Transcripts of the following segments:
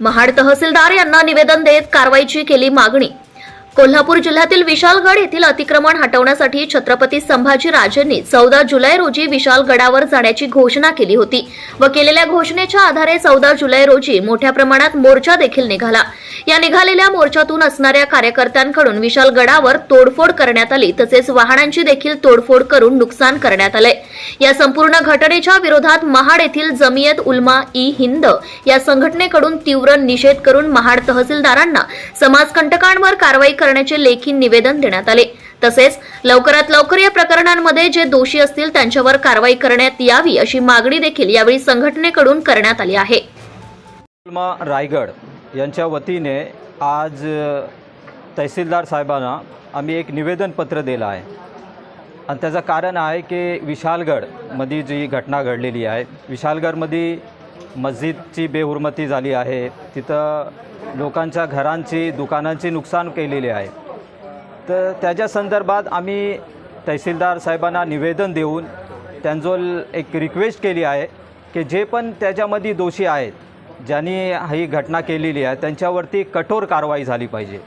महाड तहसीलदार यांना निवेदन देत कारवाईची केली मागणी. कोल्हापूर जिल्ह्यातील विशालगड येथील अतिक्रमण हटवण्यासाठी छत्रपती संभाजी राजेंनी चौदा जुलै रोजी विशालगडावर जाण्याची घोषणा केली होती व केलेल्या घोषणेच्या आधारे चौदा जुलै रोजी मोठ्या प्रमाणात मोर्चा देखील निघाला. या निघालेल्या मोर्चातून असणाऱ्या कार्यकर्त्यांकडून विशालगडावर तोडफोड करण्यात आली तसेच वाहनांची देखील तोडफोड करून नुकसान करण्यात आलं. या संपूर्ण घटनेच्या विरोधात महाड येथील जमियत उलमा ई हिंद या संघटनेकडून तीव्र निषेध करून महाड तहसीलदारांना समाजकंटकांवर कारवाई करण्याचे लेखी निवेदन देण्यात आले. तसेच लवकरात लवकर या प्रकरणांमध्ये जे दोषी असतील त्यांच्यावर कारवाई करण्यात यावी अशी मागणी देखील यावेळी संघटनेकडून करण्यात आली आहे. रायगड यांच्या वतीने आज तहसीलदार साहेबांना आम्ही एक निवेदनपत्र दिलं आहे. आणि त्याचं कारण आहे की विशालगडमध्ये जी घटना घडलेली आहे विशालगडमध्ये मस्जिदची बेहुरमती झाली आहे. तिथं लोकांच्या घरांची दुकानांची नुकसान केलेली आहे. तर त्याच्या संदर्भात आम्ही तहसीलदार साहेबांना निवेदन देऊन त्यांचं एक रिक्वेस्ट केली आहे की जे पण त्याच्यामध्ये दोषी आहेत ज्यांनी ही घटना केलेली आहे त्यांच्यावरती कठोर कारवाई झाली पाहिजे.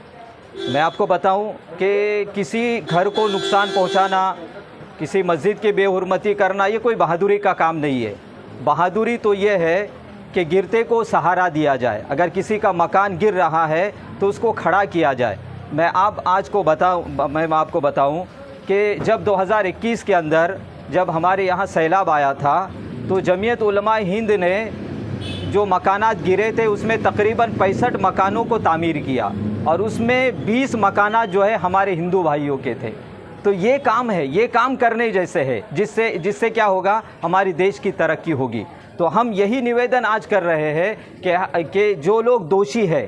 मैं आपको बताऊँ कि किसी घर को नुकसान पहुंचाना, किसी मस्जिद की बेहरमती करना, ये कोई बहादुरी का काम नहीं है। बहादुरी तो ये है कि गिरते को सहारा दिया जाए। अगर किसी का मकान गिर रहा है तो उसको खड़ा किया जाए। मैं आप, आज को बताऊँ, मैं आपको बताऊँ कि जब 2021 के अंदर, जब हमारे यहाँ सैलाब आया था तो जमीयत उलमा हिंद ने जो मकानात गिरे थे, उसमें तकरीबन पैंसठ मकानों को तामीर किया और उसमें 20 मकानात जो है हमारे हिंदू भाइयों के थे। तो ये काम है, ये काम करने जैसे है, जिससे जिससे क्या होगा, हमारी देश की तरक्की होगी। तो हम यही निवेदन आज कर रहे हैं कि कि जो लोग दोषी है,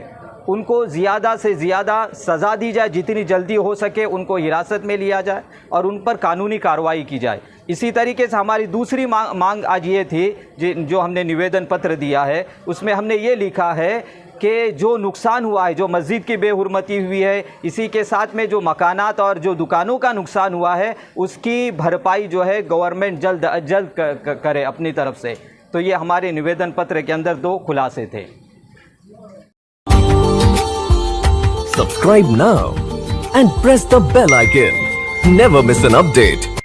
उनको ज़्यादा से ज़्यादा सज़ा दी जाए, जितनी जल्दी हो सके उनको हिरासत में लिया जाए और उन पर कानूनी कार्रवाई की जाए। इसी तरीके से हमारी दूसरी मांग मांग आज ये थी, जि- हमने निवेदन पत्र दिया है, उसमें हमने ये लिखा है कि जो नुकसान हुआ है, जो मस्जिद की बेहरमती हुई है, इसी के साथ में जो मकानात और जो दुकानों का नुकसान हुआ है, उसकी भरपाई जो है गवर्नमेंट जल्द जल्द करे अपनी तरफ़ से तो ये हमारे निवेदन पत्र के अंदर दो खुलासे थे subscribe now and press the bell icon. Never miss an update.